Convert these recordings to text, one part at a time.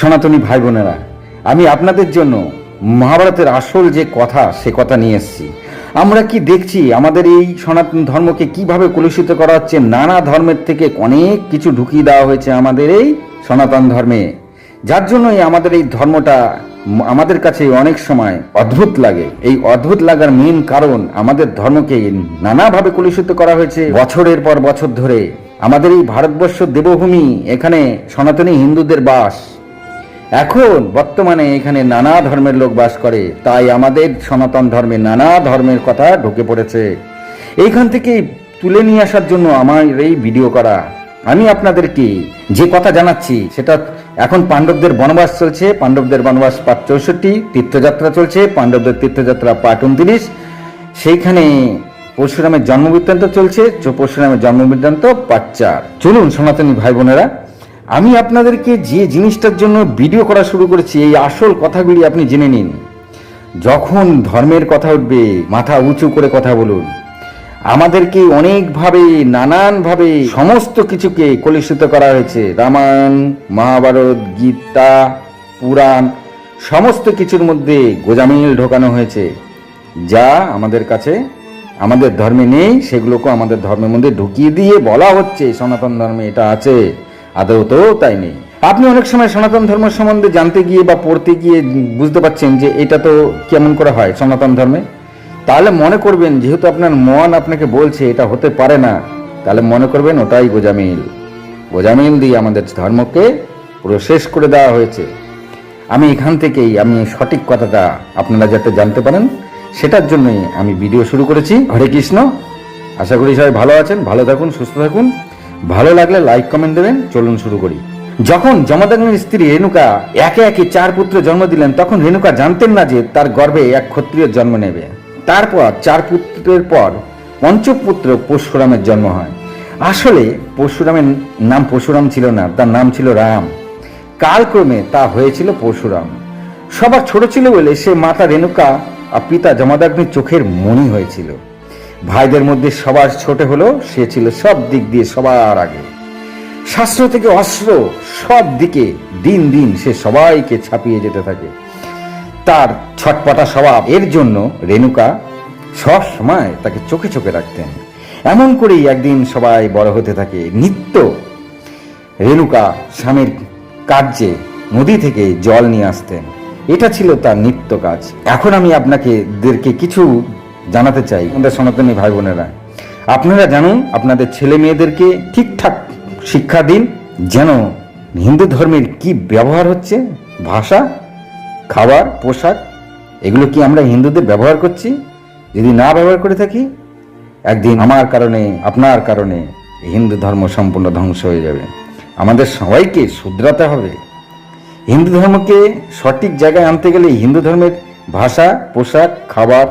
সনাতনী ভাই বোনেরা আমি আপনাদের জন্য মহাভারতের আসল যে কথা, সে কথা নিয়ে এসেছি। আমরা কি দেখছি, আমাদের এই সনাতন ধর্মকে কীভাবে কলুষিত করা হচ্ছে, নানা ধর্মের থেকে অনেক কিছু ঢুকিয়ে দেওয়া হয়েছে আমাদের এই সনাতন ধর্মে। যার জন্যই আমাদের এই ধর্মটা আমাদের কাছে অনেক সময় অদ্ভুত লাগে। এই অদ্ভুত লাগার মেন কারণ আমাদের ধর্মকে নানাভাবে কলুষিত করা হয়েছে। বছরের পর বছর ধরে আমাদের এই ভারতবর্ষ দেবভূমি, এখানে সনাতনী হিন্দুদের বাস। এখন বর্তমানে এখানে নানা ধর্মের লোক বাস করে, তাই আমাদের সনাতন ধর্মে নানা ধর্মের কথা ঢুকে পড়েছে। এইখান থেকে তুলে নিয়ে আসার জন্য আমার এই ভিডিও করা। আমি আপনাদেরকে যে কথা জানাচ্ছি, সেটা এখন পাণ্ডবদের বনবাস চলছে, পাণ্ডবদের বনবাস পাট চৌষট্টি, তীর্থযাত্রা চলছে, পাণ্ডবদের তীর্থযাত্রা পাট উনত্রিশ। সেইখানে পরশুরামের জন্মবৃত্তান্ত চলছে পরশুরামের জন্মবৃত্তান্ত পাট চার। চলুন সনাতনী ভাই বোনেরা আমি আপনাদেরকে যে জিনিসটার জন্য ভিডিও করা শুরু করেছি, এই আসল কথাগুলি আপনি জেনে নিন। যখন ধর্মের কথা উঠবে, মাথা উঁচু করে কথা বলুন। আমাদেরকে অনেকভাবে, নানানভাবে সমস্ত কিছুকে কলুষিত করা হয়েছে। রামায়ণ, মহাভারত, গীতা, পুরাণ, সমস্ত কিছুর মধ্যে গোজামিল ঢোকানো হয়েছে। যা আমাদের কাছে, আমাদের ধর্মে নেই সেগুলোকে আমাদের ধর্মের মধ্যে ঢুকিয়ে দিয়ে বলা হচ্ছে, সনাতন ধর্মে এটা আছে। আদৌ তো তাই নেই। আপনি অনেক সময় সনাতন ধর্ম সম্বন্ধে জানতে গিয়ে বা পড়তে গিয়ে বুঝতে পারছেন যে এটা তো কেমন করে হয় সনাতন ধর্মে। তাহলে মনে করবেন, যেহেতু আপনার মন আপনাকে বলছে এটা হতে পারে না, তাহলে মনে করবেন ওটাই গোজামিল। গোজামিল দিয়ে আমাদের ধর্মকে পুরো শেষ করে দেওয়া হয়েছে। আমি এখান থেকেই আমি সঠিক কথাটা আপনারা যাতে জানতে পারেন, সেটার জন্যই আমি ভিডিও শুরু করেছি। হরে কৃষ্ণ। আশা করি সবাই ভালো আছেন, ভালো থাকুন, সুস্থ থাকুন। ভালো লাগলে লাইক কমেন্ট দেবেন, চলুন শুরু করি। যখন জমদগ্নের স্ত্রী রেণুকা একে একে চার পুত্র জন্ম দিলেন, তখন রেণুকা জানতেন না যে তার গর্ভে এক ক্ষত্রিয় জন্ম নেবে। তারপর চার পুত্রের পর পঞ্চপুত্র পরশুরামের জন্ম হয়। আসলে পরশুরামের নাম পরশুরাম ছিল না, তার নাম ছিল রাম। কালক্রমে তা হয়েছিল পরশুরাম। সবার ছোট ছিল বলে সে মাতা রেণুকা আর পিতা জমাদাগ্নির চোখের মণি হয়েছিল। ভাইদের মধ্যে সবার ছোট হলো সে ছিল সব দিক দিয়ে সবার আগে। শাস্ত্র থেকে অস্ত্র সব দিকে দিন দিন সে সবাইকে ছাপিয়ে যেতে থাকে। তার ছটপটা স্বভাব, এর জন্য রেণুকা সব সময় তাকে চোখে চোখে রাখতেন। এমন করেই একদিন সবাই বড় হতে থাকে। নিত্য রেণুকা স্বামীর কার্যে নদী থেকে জল নিয়ে আসতেন। এটা ছিল তার নিত্য কাজ। এখন আমি আপনাকে দেরকে কিছু জানাতে চাই আমাদের সনাতনী ভাই বোনেরা। আপনারা জানুন, আপনাদের ছেলে মেয়েদেরকে ঠিকঠাক শিক্ষা দিন, যেন হিন্দু ধর্মের কি ব্যবহার হচ্ছে, ভাষা, খাবার, পোশাক, এগুলো কি আমরা হিন্দুদের ব্যবহার করছি? যদি না ব্যবহার করে থাকি, একদিন আমার কারণে, আপনার কারণে হিন্দু ধর্ম সম্পূর্ণ ধ্বংস হয়ে যাবে। আমাদের সবাইকে শুধরাতে হবে। হিন্দু ধর্মকে সঠিক জায়গায় আনতে গেলে হিন্দু ধর্মের ভাষা, পোশাক, খাবার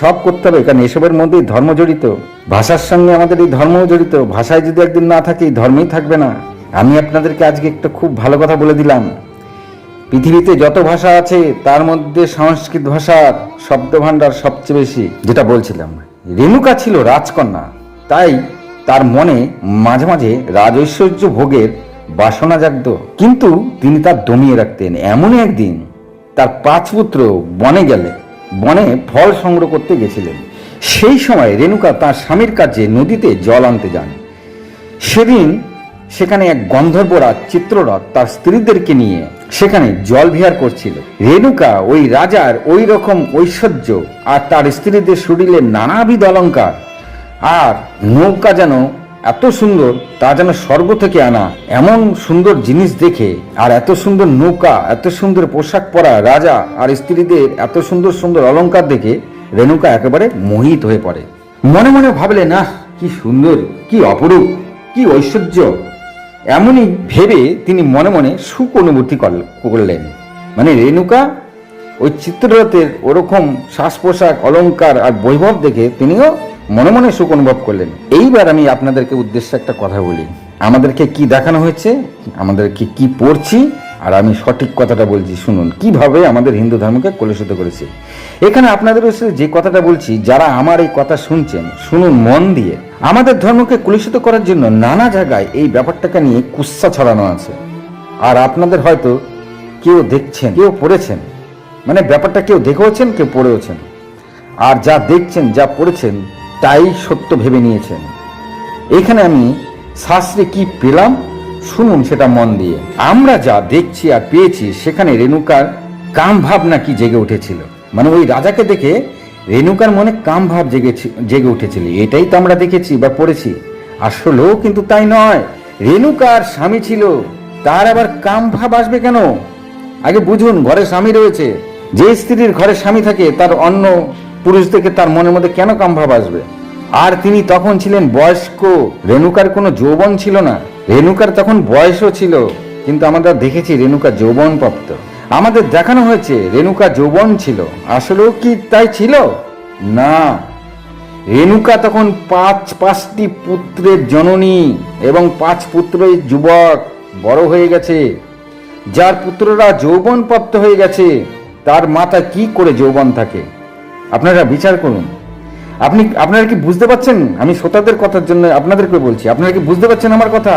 সব করতে হবে। কারণ এসবের মধ্যেই ধর্ম জড়িত। ভাষার সঙ্গে আমাদের এই ধর্মও জড়িত। ভাষায় যদি একদিন না থাকে, এই ধর্মই থাকবে না। আমি আপনাদেরকে আজকে একটা খুব ভালো কথা বলে দিলাম। পৃথিবীতে যত ভাষা আছে, তার মধ্যে সংস্কৃত ভাষার শব্দ ভাণ্ডার সবচেয়ে বেশি, যেটা বলছিলাম। রেণুকা ছিল রাজকন্যা। তাই তার মনে মাঝে মাঝে রাজৈশ্বর্য ভোগের বাসনা জাগত। কিন্তু তিনি তা দমিয়ে রাখতেন। এমনই একদিন তার পাঁচ পুত্র বনে গেলে। বনে ফল সংগ্রহ করতে গেছিলেন। সেই সময় রেণুকা তার স্বামীর কাছে নদীতে জল আনতে যান। সেদিন সেখানে এক গন্ধর্বরাজ চিত্ররথ তার স্ত্রীদেরকে নিয়ে সেখানে জল বিহার করছিল। রেণুকা ওই রাজার ওই রকম ঐশ্বর্য আর তার স্ত্রীদের শরীরে নানাবিধ অলঙ্কার। আর নৌকা যেন এত সুন্দর, তা যেন স্বর্গ থেকে আনা। এমন সুন্দর জিনিস দেখে, আর এত সুন্দর নৌকা, এত সুন্দর পোশাক পরা রাজা আর স্ত্রীদের, এত সুন্দর সুন্দর অলঙ্কার দেখে রেণুকা একেবারে মোহিত হয়ে পড়ে। মনে মনে ভাবলে, না, কি সুন্দর, কি অপরূপ, কি ঐশ্বর্য। এমনই ভেবে তিনি মনে মনে সুখ অনুভূতি করল- করলেন। মানে রেণুকা ওই চিত্ররথের ওরকম শ্বাস পোশাক অলংকার আর বৈভব দেখে তিনিও মনে মনে সুখ অনুভব করলেন। এইবার আমি আপনাদেরকে উদ্দেশ্যে একটা কথা বলি। আমাদেরকে কি দেখানো হয়েছে? আমাদেরকে কি পড়ছি? আর আমি সঠিক কথাটা বলছি, শুনুন। কীভাবে আমাদের হিন্দু ধর্মকে কলুষিত করেছে? এখানে আপনাদের যে কথাটা বলছি, যারা আমার এই কথা শুনছেন, শুনুন মন দিয়ে। আমাদের ধর্মকে কলুষিত করার জন্য নানা জায়গায় এই ব্যাপারটাকে নিয়ে কুৎসা ছড়ানো আছে। আর আপনাদের হয়তো কেউ দেখছেন, কেউ পড়েছেন। মানে ব্যাপারটা কেউ দেখেওছেন, কেউ পড়েওছেন। আর যা দেখছেন, যা পড়েছেন তাই সত্য ভেবে নিয়েছেন। এখানে আমি শাস্ত্রে কি পেলাম? শুনুন সেটা মন দিয়ে। আমরা যা দেখছি আর পেয়েছি, সেখানে রেণুকার কাম ভাব নাকি জেগে উঠেছিল? মানে ওই রাজাকে দেখে রেণুকার মনে কাম ভাব জেগেছি জেগে উঠেছিল। এটাই তো আমরা দেখেছি বা পড়েছি। আসলেও কিন্তু তাই নয়। রেণুকার স্বামী ছিল, তার আবার কাম ভাব আসবে কেন? আগে বুঝুন, ঘরে স্বামী রয়েছে। যে স্ত্রীর ঘরে স্বামী থাকে, তার অন্য পুরুষ থেকে তার মনের মধ্যে কেন কাম ভাব আসবে? আর তিনি তখন ছিলেন বয়স্ক। রেণুকার কোনো যৌবন ছিল না। রেণুকার তখন বয়সও ছিল, কিন্তু আমরা দেখেছি রেণুকা যৌবন প্রাপ্ত আমাদের দেখানো হয়েছে রেণুকা যৌবন ছিল। আসলেও কি তাই ছিল? না। রেণুকা তখন পাঁচ, পাঁচটি পুত্রের জননী এবং পাঁচ পুত্রের যুবক বড় হয়ে গেছে। যার পুত্ররা যৌবন প্রাপ্ত হয়ে গেছে, তার মাথা কি করে যৌবন থাকে? আপনারা বিচার করুন। আপনি, আপনারা কি বুঝতে পারছেন? আমি শ্রোতাদের কথার জন্য আপনাদেরকে বলছি, আপনারা কি বুঝতে পারছেন আমার কথা?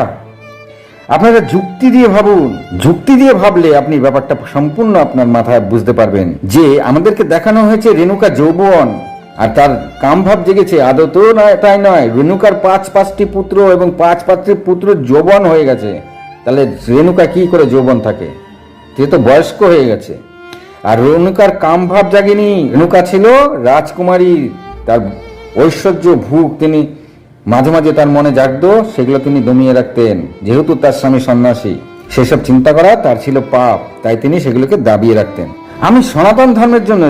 আপনারা যুক্তি দিয়ে ভাবুন। যুক্তি দিয়ে ভাবলে আপনি ব্যাপারটা সম্পূর্ণ আপনার মাথায় বুঝতে পারবেন যে আমাদেরকে দেখানো হয়েছে রেণুকা যৌবন, আর তার কামভাব জেগেছে আদতেও নয়, তাই নয়। রেণুকার পাঁচ পাঁচটি পুত্র এবং পাঁচ পাঁচটি পুত্র যৌবন হয়ে গেছে। তাহলে রেণুকা কি করে যৌবন থাকে? সে তো বয়স্ক হয়ে গেছে। আর রেণুকার কামভাব জাগেনি। রেণুকা ছিল রাজকুমারী, তার ঐশ্বর্য ভূক তিনি মাঝে মাঝে তার মনে জাগতো, সেগুলো তিনি দমিয়ে রাখতেন। যেহেতু তার স্বামী সন্ন্যাসী, সেসব চিন্তা করা তার ছিল পাপ, তাই তিনি সেগুলোকে দাবিয়ে রাখতেন। আমি সনাতন ধর্মের জন্য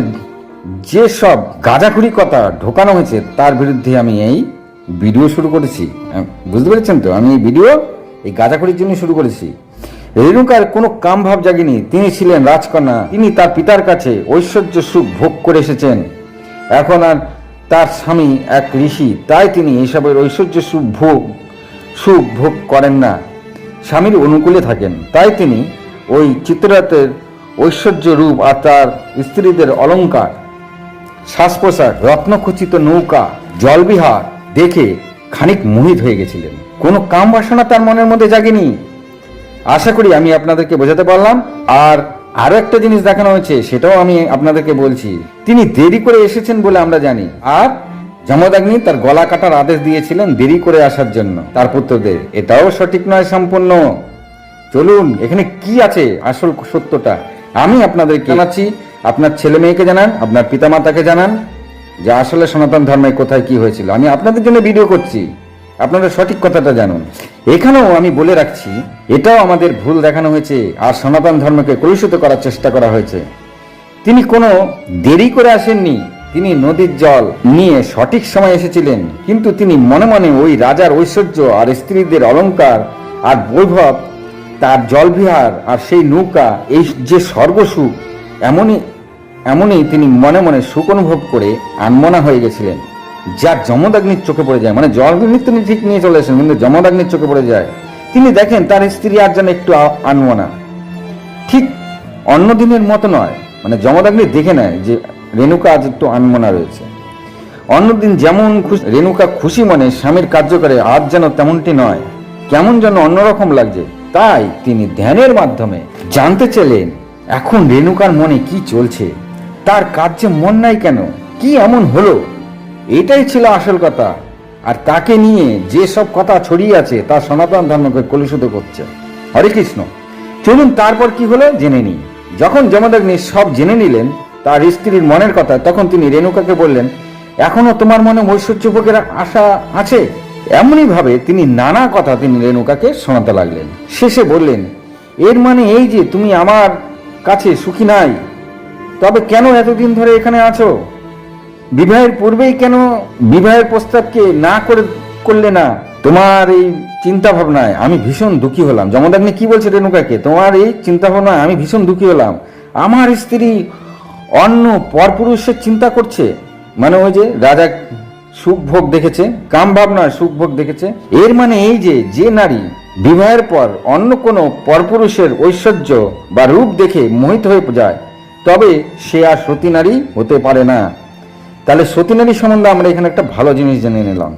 যে সব গাঁজাখুরি কথা ঢোকানো হয়েছে, তার বিরুদ্ধে আমি এই ভিডিও শুরু করেছি। বুঝতে পেরেছেন তো? আমি এই ভিডিও, এই গাঁজাখুরির জন্য শুরু করেছি। রেণুকার কোনো কাম ভাব জাগেনি। তিনি ছিলেন রাজকন্যা। তিনি তার পিতার কাছে ঐশ্বর্য সুখ ভোগ করে এসেছেন। এখন আর তার স্বামী এক ঋষি, তাই তিনি এইসবের ঐশ্বর্য সুখ ভোগ সুখ ভোগ করেন না। স্বামীর অনুকূলে থাকেন। তাই তিনি ওই চিত্ররাতের ঐশ্বর্য রূপ আর তার স্ত্রীদের অলঙ্কার শ্বাস পোশাক রত্নখচিত নৌকা, জলবিহার দেখে খানিক মোহিত হয়ে গেছিলেন। কোনো কাম বাসনা তার মনের মধ্যে জাগেনি। আশা করি আমি আপনাদেরকে বোঝাতে পারলাম। আর আরও একটা জিনিস দেখানো হয়েছে, সেটাও আমি আপনাদেরকে বলছি। তিনি দেরি করে এসেছেন বলে আমরা জানি। আর জমদাগ্নি তার গলা কাটার আদেশ দিয়েছিলেন দেরি করে আসার জন্য। তার পুত্রদের। এটাও সঠিক নয়, সম্পূর্ণ। চলুন, এখানে কি আছে আসল সত্যটা? আমি আপনাদেরকে জানাচ্ছি, আপনার ছেলে মেয়েকে জানান, আপনার পিতামাতাকে জানান, যে আসলে সনাতন ধর্মে কোথায় কি হয়েছিল। আমি আপনাদের জন্য ভিডিও করছি। আপনারা সঠিক কথাটা জানুন। এখানেও আমি বলে রাখছি, এটাও আমাদের ভুল দেখানো হয়েছে আর সনাতন ধর্মকে কলুষিত করার চেষ্টা করা হয়েছে। তিনি কোনো দেরি করে আসেননি, তিনি নদীর জল নিয়ে সঠিক সময় এসেছিলেন, কিন্তু তিনি মনে মনে ওই রাজার ঐশ্বর্য আর স্ত্রীদের অলংকার আর বৈভব, তার জলবিহার আর সেই নৌকা, এই যে স্বর্গসুখ, এমনই এমনই তিনি মনে মনে সুখ অনুভব করে আনমনা হয়ে গেছিলেন। যা যমদাগ্নির চোখে পড়ে যায় মানে জলগ্নি তিনি ঠিক নিয়ে চলে আসেন, কিন্তু যমদাগ্নির চোখে পড়ে যায়। তিনি দেখেন তার স্ত্রী আর যেন একটু আনমনা। ঠিক অন্য দিনের মতো নয় মানে যমদাগ্নি দেখে নেয় যে রেণুকা আজ একটু আনমনা রয়েছে। অন্যদিন যেমন খুশি রেণুকা খুশি মনে স্বামীর কার্য করে আজ যেন তেমনটি নয়, কেমন যেন অন্যরকম লাগছে। তাই তিনি ধ্যানের মাধ্যমে জানতে চাইলেন, এখন রেণুকার মনে কি চলছে? তার কার্যে মন নাই কেন? কি এমন হলো? এটাই ছিল আসল কথা। আর তাকে নিয়ে যে সব কথা ছড়িয়ে আছে, তা সনাতন ধর্মকে কলুষিত করছে। হরে কৃষ্ণ। চলুন তারপর কি হলো জেনে নিই। যখন যমদগ্নি সব জেনে নিলেন, তার স্ত্রীর মনের কথা, তখন তিনি রেণুকাকে বললেন, এখনও তোমার মনে ঐশ্বর্য আশা আছে? এমনই ভাবে তিনি নানা কথা তিনি রেণুকাকে শোনাতে লাগলেন। শেষে বললেন, এর মানে এই যে তুমি আমার কাছে সুখী নাই, তবে কেন এতদিন ধরে এখানে আছো? বিবাহের পূর্বেই কেন বিবাহের প্রস্তাবকে না করে করলে না? তোমার এই চিন্তা ভাবনায় আমি ভীষণ দুঃখী হলাম। জমদাগ্নি কি বলছে রেণুকাকে? তোমার এই চিন্তা ভাবনায় আমি ভীষণ দুঃখী হলাম। আমার স্ত্রী অন্য পরপুরুষের চিন্তা করছে। মানে ওই যে রাজা সুখ ভোগ দেখেছে কাম ভাবনা সুখ ভোগ দেখেছে। এর মানে এই যে যে নারী বিবাহের পর অন্য কোনো পরপুরুষের ঐশ্বর্য বা রূপ দেখে মোহিত হয়ে যায়, তবে সে আর সতী নারী হতে পারে না। তাহলে সতী নারী সম্বন্ধে আমরা এখানে একটা ভালো জিনিস জেনে নিলাম।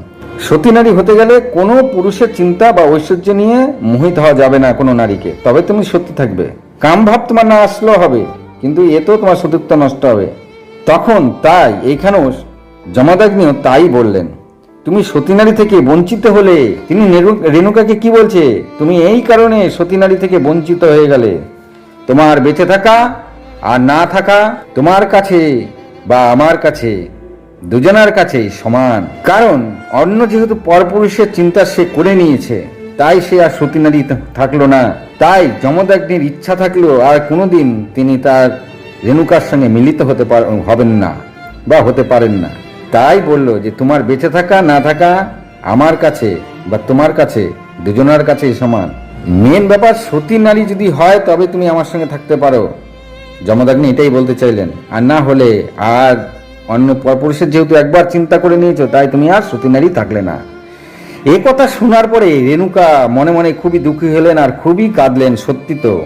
সতী নারী হতে গেলে কোনো পুরুষের চিন্তা বা ঐশ্বর্য নিয়ে মোহিত হওয়া যাবে না কোনো নারীকে, তবে তুমি সত্যি থাকবে। কাম ভাব তোমার না আসলেও হবে, কিন্তু এতেও তোমার সতীত্ব নষ্ট হবে। তখন তাই এইখানেও জমাদাগ্নিও তাই বললেন, তুমি সতীনারী থেকে বঞ্চিত হলে, তিনি রেণুকাকে কি বলছে? তুমি এই কারণে সতীনারী থেকে বঞ্চিত হয়ে গেলে। তোমার বেঁচে থাকা আর না থাকা তোমার কাছে বা আমার কাছে দুজনার কাছেই সমান। কারণ অন্য যেহেতু পরপুরুষের চিন্তা সে করে নিয়েছে, তাই সে আর সতীনারী থাকল না। তাই যমদাগ্নির ইচ্ছা থাকলেও আর কোনোদিন তিনি তার রেণুকার সঙ্গে মিলিত হতে পার হবেন না বা হতে পারেন না। তাই বলল যে, তোমার বেঁচে থাকা, না থাকা আমার কাছে বা তোমার কাছে দুজনার কাছেই সমান। মেন ব্যাপার সতী নারী যদি হয় তবে তুমি আমার সঙ্গে থাকতে পারো। যমদাগ্নি এটাই বলতে চাইলেন। আর না হলে আর অন্য পরপুরুষের যেহেতু একবার চিন্তা করে নিয়েছো, তাই তুমি আর সতী নারী থাকলে না। এ কথা শোনার পরে রেণুকা মনে মনে খুবই দুঃখী হলেন আর খুবই কাঁদলেন, সত্যি তো।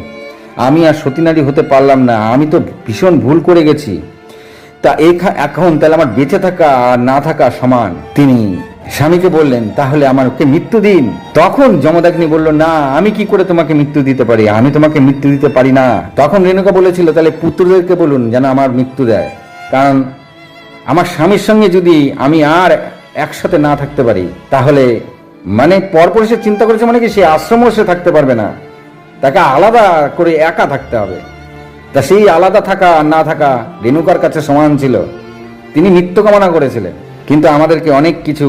আমি আর সতীনারী হতে পারলাম না, আমি তো ভীষণ ভুল করে গেছি। তা এখা- এখন তাহলে আমার বেঁচে থাকা আর না থাকা সমান। তিনি স্বামীকে বললেন, তাহলে আমাকে মৃত্যু দিন। তখন যমদাগ্নি বলল, না, আমি কি করে তোমাকে মৃত্যু দিতে পারি? আমি তোমাকে মৃত্যু দিতে পারি না। তখন রেণুকা বলেছিল, তাহলে পুত্রদেরকে বলুন যেন আমার মৃত্যু দেয়। কারণ আমার স্বামীর সঙ্গে যদি আমি আর একসাথে না থাকতে পারি, তাহলে মানে পরপর সে চিন্তা করেছে মানে কি সে আশ্রমও সে থাকতে পারবে না। তাকে আলাদা করে একা থাকতে হবে। তা সেই আলাদা থাকা না থাকা রেণুকার কাছে সমান ছিল। তিনি নিত্য কামনা করেছিলেন, কিন্তু আমাদেরকে অনেক কিছু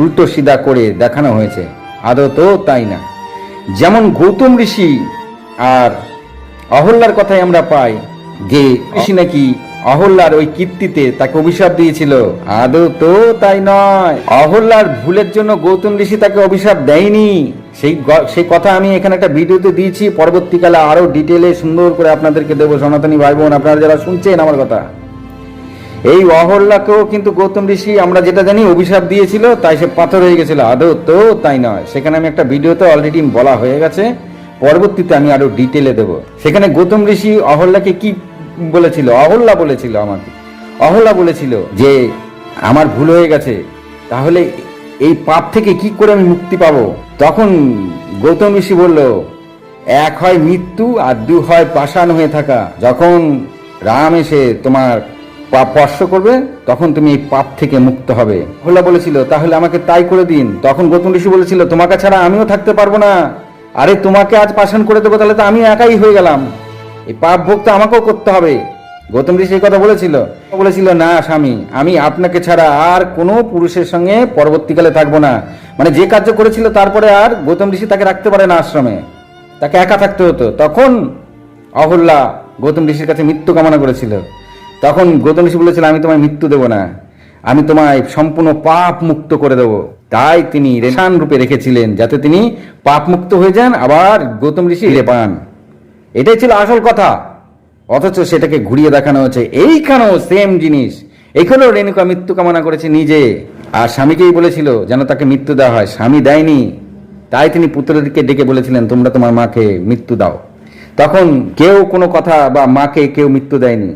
উল্টো সিধা করে দেখানো হয়েছে। আদৌ তো তাই না? যেমন গৌতম ঋষি আর অহল্যার কথাই আমরা পাই যে, ঋষি নাকি অহল্যার ওই কীর্তিতে তাকে অভিশাপ দিয়েছিল। আদৌ তো তাই নয়। অহল্যার ভুলের জন্য গৌতম ঋষি তাকে অভিশাপ দেয়নি। সেই সেই কথা আমি এখানে একটা ভিডিওতে দিয়েছি। পরবর্তীকালে আরও ডিটেলে সুন্দর করে আপনাদেরকে দেবো। সনাতনী ভাই বোন আপনারা যারা শুনছেন আমার কথা। এই অহল্যাকেও কিন্তু গৌতম ঋষি, আমরা যেটা জানি, অভিশাপ দিয়েছিল, তাই সে পাথর হয়ে গেছিল। আদৌ তো তাই নয়। সেখানে আমি একটা ভিডিওতে অলরেডি বলা হয়ে গেছে। পরবর্তীতে আমি আরও ডিটেলে দেব। সেখানে গৌতম ঋষি অহল্যাকে কি বলেছিল, অহল্যা বলেছিল আমাকে। অহল্যা বলেছিল যে, আমার ভুল হয়ে গেছে, তাহলে এই পাপ থেকে কি করে আমি মুক্তি পাবো? তখন গৌতম ঋষি বলল, এক হয় মৃত্যু আর দু হয় পাষাণ হয়ে থাকা। যখন রাম এসে তোমার পাপ স্পর্শ করবে, তখন তুমি এই পাপ থেকে মুক্ত হবে। হোলা বলেছিল, তাহলে আমাকে তাই করে দিন। তখন গৌতম ঋষি বলেছিল, তোমাকে ছাড়া আমিও থাকতে পারব না। আরে, তোমাকে আজ পাষাণ করে দেবো, তাহলে তো আমি একাই হয়ে গেলাম। এই পাপ ভোগ তো আমাকেও করতে হবে। গৌতম ঋষি এই কথা বলেছিল। বলেছিল, না, স্বামী, আমি আপনাকে ছাড়া আর কোনো পুরুষের সঙ্গে পরবর্তীকালে থাকব না। মানে যে কার্য করেছিল তারপরে আর গৌতম ঋষি তাকে রাখতে পারে না আশ্রমে। তাকে একা থাকতে হতো। তখন অহল্যা গৌতম ঋষির কাছে মৃত্যু কামনা করেছিল। তখন গৌতম ঋষি বলেছিল, আমি তোমায় মৃত্যু দেব না। আমি তোমায় সম্পূর্ণ পাপ মুক্ত করে দেব। তাই তিনি রেশান রূপে রেখেছিলেন, যাতে তিনি পাপ মুক্ত হয়ে যান, আবার গৌতম ঋষি ফিরে পান। এটাই ছিল আসল কথা। অথচ সেটাকে ঘুরিয়ে দেখানো হচ্ছে। এইখানেও সেম জিনিস। এখানেও রেণুকা মৃত্যু কামনা করেছে নিজে। আর স্বামীকেই বলেছিল যেন তাকে মৃত্যু দেওয়া হয়। স্বামী দেয়নি। তাই তিনি পুত্রদেরকে ডেকে বলেছিলেন, তোমরা তোমার মাকে মৃত্যু দাও। তখন কেউ কোনো কথা বা মাকে কেউ মৃত্যু দেয়নি।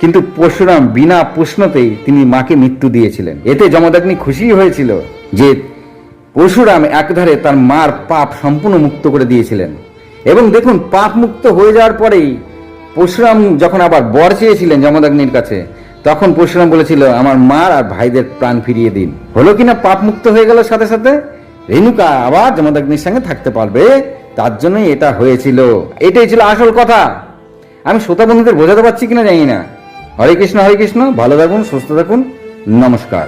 কিন্তু পরশুরাম বিনা প্রশ্নতেই তিনি মাকে মৃত্যু দিয়েছিলেন। এতে যমদাগ্নি খুশি হয়েছিল যে পরশুরাম একধারে তার মার পাপ সম্পূর্ণ মুক্ত করে দিয়েছিলেন। এবং দেখুন পাপ মুক্ত হয়ে যাওয়ার পরেই পরশুরাম যখন আবার বর চেয়েছিলেন যমদাগ্নির কাছে, তখন পরশুরাম বলেছিল, আমার মার আর ভাইদের প্রাণ ফিরিয়ে দিন। হলো কিনা পাপ মুক্ত হয়ে গেল সাথে সাথে? রেণুকা আবার যমদাগ্নির সঙ্গে থাকতে পারবে, তার জন্যই এটা হয়েছিল। এটাই ছিল আসল কথা। আমি শ্রোতা বন্ধুদের বোঝাতে পারছি কিনা জানি না। হরে কৃষ্ণ হরে কৃষ্ণ, ভালো থাকুন, সুস্থ থাকুন, নমস্কার।